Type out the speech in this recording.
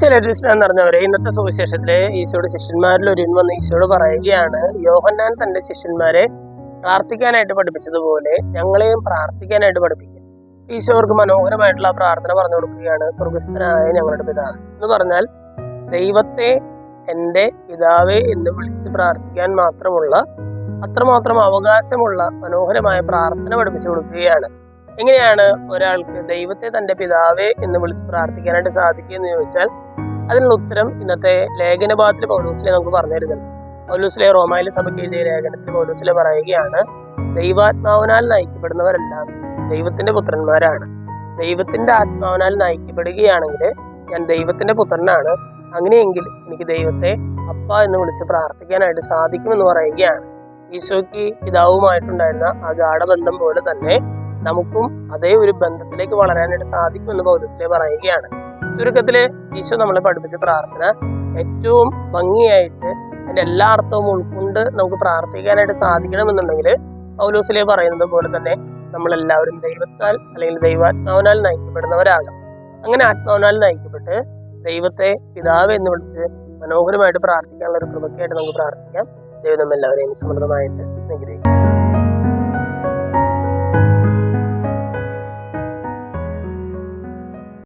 ശിലരിസ്ലാം പറഞ്ഞവരെ ഇന്നത്തെ സുവിശേഷത്തിലെ ഈശോയുടെ ശിഷ്യന്മാരിൽ ഒരു വന്ന് ഈശോയോട് പറയുകയാണ് യോഹന്നാൻ തന്റെ ശിഷ്യന്മാരെ പ്രാർത്ഥിക്കാനായിട്ട് പഠിപ്പിച്ചതുപോലെ ഞങ്ങളെയും പ്രാർത്ഥിക്കാനായിട്ട് പഠിപ്പിക്കും. ഈശോർക്ക് മനോഹരമായിട്ടുള്ള പ്രാർത്ഥന പറഞ്ഞു കൊടുക്കുകയാണ് സ്വർഗസ്ഥനായ ഞങ്ങളുടെ പിതാവ്. എന്ന് പറഞ്ഞാൽ ദൈവത്തെ എന്റെ പിതാവേ എന്ന് വിളിച്ച് പ്രാർത്ഥിക്കാൻ മാത്രമുള്ള അത്രമാത്രം അവകാശമുള്ള മനോഹരമായ പ്രാർത്ഥന പഠിപ്പിച്ചു കൊടുക്കുകയാണ്. എങ്ങനെയാണ് ഒരാൾക്ക് ദൈവത്തെ തന്റെ പിതാവേ എന്ന് വിളിച്ച് പ്രാർത്ഥിക്കാനായിട്ട് സാധിക്കുക എന്ന് ചോദിച്ചാൽ അതിനുള്ള ഉത്തരം ഇന്നത്തെ ലേഖനഭാഗത്തിൽ പൗലൂസിലെ നമുക്ക് പറഞ്ഞു തരുന്നുണ്ട്. പൗലൂസിലെ റോമായിലെ സഭയ്ക്ക് എഴുതിയ ലേഖനത്തിൽ പൗലൂസിലെ പറയുകയാണ് ദൈവാത്മാവിനാൽ നയിക്കപ്പെടുന്നവരെല്ലാം ദൈവത്തിന്റെ പുത്രന്മാരാണ്. ദൈവത്തിന്റെ ആത്മാവിനാൽ നയിക്കപ്പെടുകയാണെങ്കിൽ ഞാൻ ദൈവത്തിന്റെ പുത്രനാണ്. അങ്ങനെയെങ്കിൽ എനിക്ക് ദൈവത്തെ അപ്പ എന്ന് വിളിച്ച് പ്രാർത്ഥിക്കാനായിട്ട് സാധിക്കുമെന്ന് പറയുകയാണ്. ഈശോയ്ക്ക് പിതാവുമായിട്ടുണ്ടായിരുന്ന ആ ഗാഠബന്ധം പോലെ തന്നെ നമുക്കും അതേ ഒരു ബന്ധത്തിലേക്ക് വളരാനായിട്ട് സാധിക്കുമെന്ന് പൗരസ്ലേ പറയുകയാണ്. ചുരുക്കത്തിൽ ഈശോ നമ്മളെ പഠിപ്പിച്ച പ്രാർത്ഥന ഏറ്റവും ഭംഗിയായിട്ട് അതിന്റെ എല്ലാ അർത്ഥവും ഉൾക്കൊണ്ട് നമുക്ക് പ്രാർത്ഥിക്കാനായിട്ട് സാധിക്കണമെന്നുണ്ടെങ്കിൽ പൗലോസിലെ പറയുന്നത് പോലെ തന്നെ നമ്മളെല്ലാവരും ദൈവത്താൽ അല്ലെങ്കിൽ ദൈവാത്മാവിനാൽ നയിക്കപ്പെടുന്നവരാകാം. അങ്ങനെ ആത്മാവിനാൽ നയിക്കപ്പെട്ട് ദൈവത്തെ പിതാവ് എന്ന് വിളിച്ച് മനോഹരമായിട്ട് പ്രാർത്ഥിക്കാനുള്ള ഒരു കൃപക്കായിട്ട് നമുക്ക് പ്രാർത്ഥിക്കാം. ദൈവം നമ്മെല്ലാവരെയും സമൃദ്ധമായിട്ട് അനുഗ്രഹിക്കും